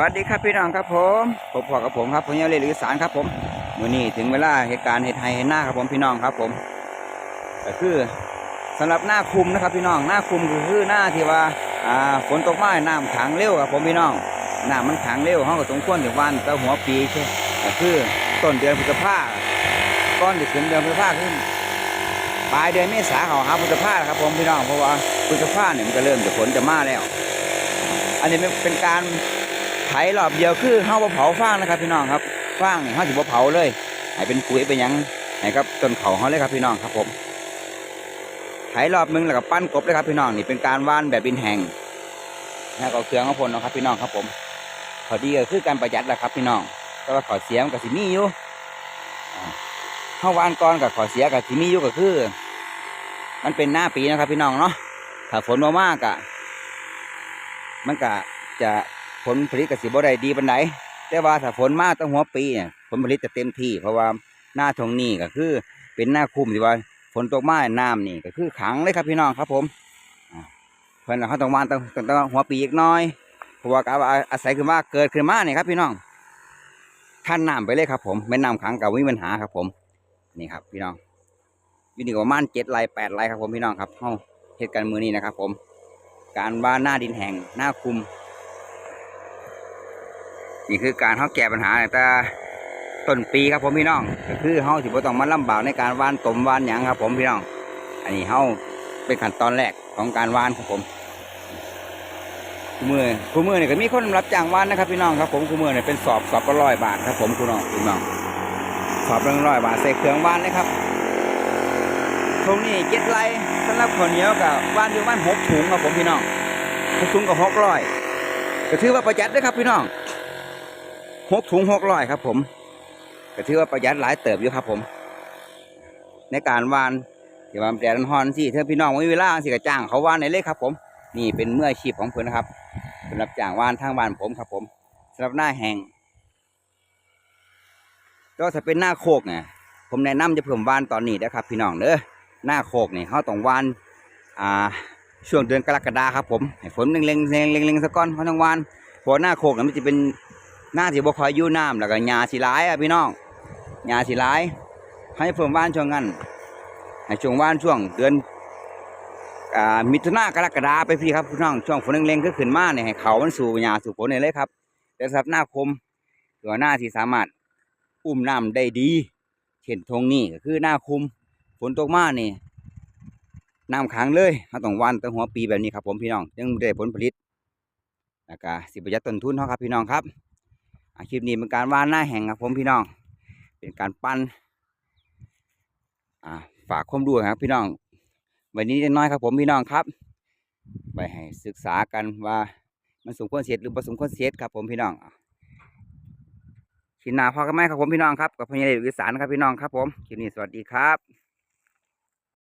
วัสดีครับพี่น้องครับผมผมพอกับผมครับผมยาเลหรือสารครับผมมื่อนี้ถึงเวลาเหตุการณ์เหตุไทยเหตุหน้าครับผมพี่น้องครับผมก็คือสำหรับหน้าคุมนะครับพี่น้องหน้าคุมคือหน้าที่ว่าอ่าฝนตกมาน้ำขังเร็วครับผมพี่น้องน้ำมันขังเร็วห้องก็สมควรถึงวันแต่หัวปีใช่ก็คือต้นเดือนพฤษภาก้อนถึงเดือนพฤษภาขึ้นปลายเดือนเมษาเขาหาพฤษภาครับผมพี่น้องเพราะว่าพฤษภาเนี่ยมันก็เริ่มจะฝนจะมาแล้ว อันนี้เป็นการ ไถรอบเดียวคือเฮาบ่เผาฟางนะครับพี่น้องครับฟางนี่เฮาสิบ่เผาเลยให้เป็นปุ๋ยเป็นหยังให้ครับต้นเขาเฮาเลยครับพี่น้องครับผมไถรอบหนึงแล้วก็ปั้นกบเลยครับพี่น้องนี่เป็นการว่านแบบบินแห้งแล้วก็เอาเครื่องเอาพ่นเนะครับพี่น้องครับผมข้อดีก็คือการประหยัดแหละครับพี่น้องแต่ว่าขอเสียมันก็สิมีอยู่อ่าเฮาว่านก่อนกับขอเสียก็สิมีอยู่ก็คือ มันเป็นหน้าปีนะครับพี่น้องเนาะถ้าฝนบ่มากอะมันก็จะ ผลผลิตก็สิบ่ได้ดีปานใดแต่ว่าถ้าฝนมาตั้งหัวปีเนี่ยผลผลิตจะเต็มที่ เพราะว่าหน้าทงนี้ก็คือ เป็นหน้าคุ้มที่ว่าฝนตกมาน้ำนี่ก็คือขังเลยครับพี่น้องครับผมเพิ่นเขาต้องวานตั้งตั้งตั้งหัวปีอีกน้อยเพราะว่าการอาศัยคือว่าเกิดขึ้นมาเนี่ยครับ พี่น้องท่านน้ำไปเลยครับ ผมไม่น้ำขังกับวิมีปัญหาครับ ผมนี่ครับ พี่น้องวินิประมาณเจ็ดไร่แปดไร่ครับผมพี่น้องครับเฮาเหตุการณ์มือนี้นะครับ ผม การว่าหน้าดินแห้งหน้าคุม นี่คือการเขาแก้ปัญหาแต่ต้นปีครับผมพี่น้องก็คือเขาถือว่าต้องมาลำบากในการวานตมวานหยังครับ ผมพี่น้อง อันนี้เขาเป็นขั้นตอนแรกของการวานครับผมคู่มือคู่มือเนี่ยก็มีคนรับจ้างวานนะครับ พี่น้องครับผมคู่มือเนี่ยเป็นสอบสอบก็ร้อยบาทครับผมคุณน้องคุณน้องสอบเรื่องร้อยบาทใส่เครื่องวานเลยครับตรงนี้เจ็ดไรสำหรับข้าวเหนียวกับบ้านอยู่บ้านหกถุงครับผมพี่น้องหกถุงกับหกร้อยก็ถือว่าประหยัดด้วยครับพี่น้อง หกถุงหกร้อยครับ ผมก็ถือว่าประหยัดหลายเติบอยู่ครับ ผม ในการวานที่ว่าแดดร้อนสิถ้าพี่น้องไม่มีเวลาสิกระจ้างเขาวานในเลยครับ ผม นี่เป็นเมื่อชีพของเพื่อนนะครับสำหรับจ้างวานทางบ้านผมครับ ผมสำหรับหน้าแห้งก็ถ้าเป็นหน้าโคกเนี่ยผมแนะนำจะเพิ่มวานตอนนี้นะครับ พี่น้องเด้อหน้าโคกนี่เขาต้องวานอ่าช่วงเดือนกรกฎาครับผมให้ฝนเล็งๆเล็งๆเล็งสักก้อนเขาต้องวานพราะหน้าโคกนี่มันจะเป็น หน้าที่บ่คอยยู่น้ำแล้วก็หญ้าสีร้ายอะพี่น้องหญ้าสีร้าย ให้เพิ่มหวานช่วงนั้นให้ช่วงหวานช่วงเดือนอมิถุนากรกฎาไปพี่ครับพี่น้องช่วงฝนเล็งๆก็ขึ้นมาเนี่ยให้เขามันสู่หญ้าสู่ฝนเลยครับแต่สำหรับหน้าคมหรือหน้าที่สามารถอุ้มน้ำได้ดีเช่นทงนี้ก็คือหน้าคุมฝนตกมานี่น้ำขังเลยเราต้องวันตั้งหัวปีแบบนี้ครับผมพี่น้องยังได้ผลผลิตแล้วก็สิประหยัดต้นทุนเนาครับพี่น้องครับ อาชีพนี้เป็นการว่านหน้าแห่งครับผมพี่น้อง เป็นการปั้นอ่าฝากความรู้ครับพี่น้อง วันนี้น้อยครับผมพี่น้องครับ ไปให้ศึกษากันว่ามันสมควรเสียหรือบ่สมควรเสียครับผมพี่น้องคลิปหน้าพอกันไหมครับผมพี่น้องครับกับพญาเดชวิสานครับพี่น้องครับผมคลิปนี้สวัสดีครับ